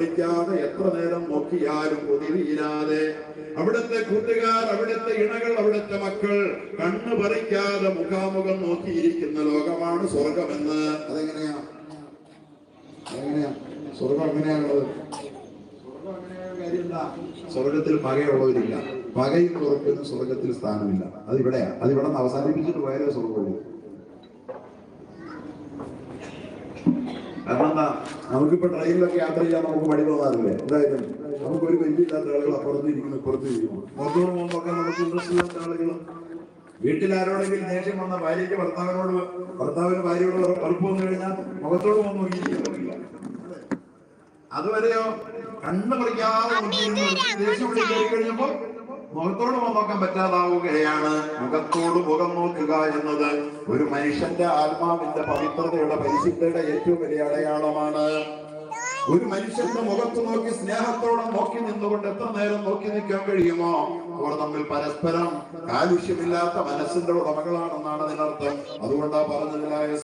ാതെ എത്ര നേരം നോക്കിയാലും കൊതിരീരാതെ അവിടുത്തെ കൂട്ടുകാർ അവിടുത്തെ ഇണകൾ അവിടുത്തെ മക്കൾ കണ്ണു പറിക്കാതെ മുഖാമുഖം നോക്കിയിരിക്കുന്ന ലോകമാണ് സ്വർഗമെന്ന്. അതെങ്ങനെയാ? സ്വർഗം എങ്ങനെയാണുള്ളത്? സ്വർഗത്തിൽ പകയുള്ളവരില്ല. പകയും സ്വർഗത്തിൽ സ്ഥാനമില്ല. അത് ഇവിടെയാ അത് ഇവിടെ നിന്ന് അവസാനിപ്പിച്ചിട്ട് പോയാലേ സ്വർഗമുള്ളൂ. കാരണം എന്താ? നമുക്കിപ്പോ ട്രെയിനിലൊക്കെ യാത്ര ചെയ്യാൻ നമുക്ക് മടി തോന്നാറില്ലേ? എന്തായാലും നമുക്ക് ഒരു വലിയില്ലാത്ത ആളുകൾ അപ്പുറത്ത് ഇരിക്കുന്നു ഇപ്പുറത്ത് ഇരിക്കുന്നു. പുറത്തോട് നമുക്ക് ഇൻട്രസ്റ്റ് ഇല്ലാത്ത ആളുകൾ വീട്ടിൽ ദേഷ്യം വന്ന ഭാര്യയ്ക്ക് ഭർത്താവിനോട് ഭർത്താവിന് ഭാര്യയോട് വെറുപ്പ് വന്നു കഴിഞ്ഞാൽ മുഖത്തോട് വന്ന് നോക്കിയിരിക്കാൻ പറ്റില്ല. അതുവരെയോ കണ്ണ് പറിക്കാതെ ദേഷ്യം വിളിച്ചു കഴിഞ്ഞപ്പോ മുഖത്തോട് നോക്കാൻ പറ്റാതാവുകയാണ്. മുഖത്തോട് മുഖം നോക്കുക എന്നത് ഒരു മനുഷ്യന്റെ ആത്മാവിന്റെ പവിത്രതയുടെ പരിശുദ്ധയുടെ ഏറ്റവും വലിയ അടയാളമാണ്. ഒരു മനുഷ്യന്റെ മുഖത്ത് നോക്കി സ്നേഹത്തോടെ നോക്കി നിന്നുകൊണ്ട് എത്ര നേരം നോക്കി നിൽക്കാൻ കഴിയുമോ? അവർ തമ്മിൽ പരസ്പരം കാലുഷ്യമില്ലാത്ത മനസ്സിന്റെ ഉടമകളാണെന്നാണ് അതിനർത്ഥം അതുകൊണ്ടാ പറഞ്ഞതിലായ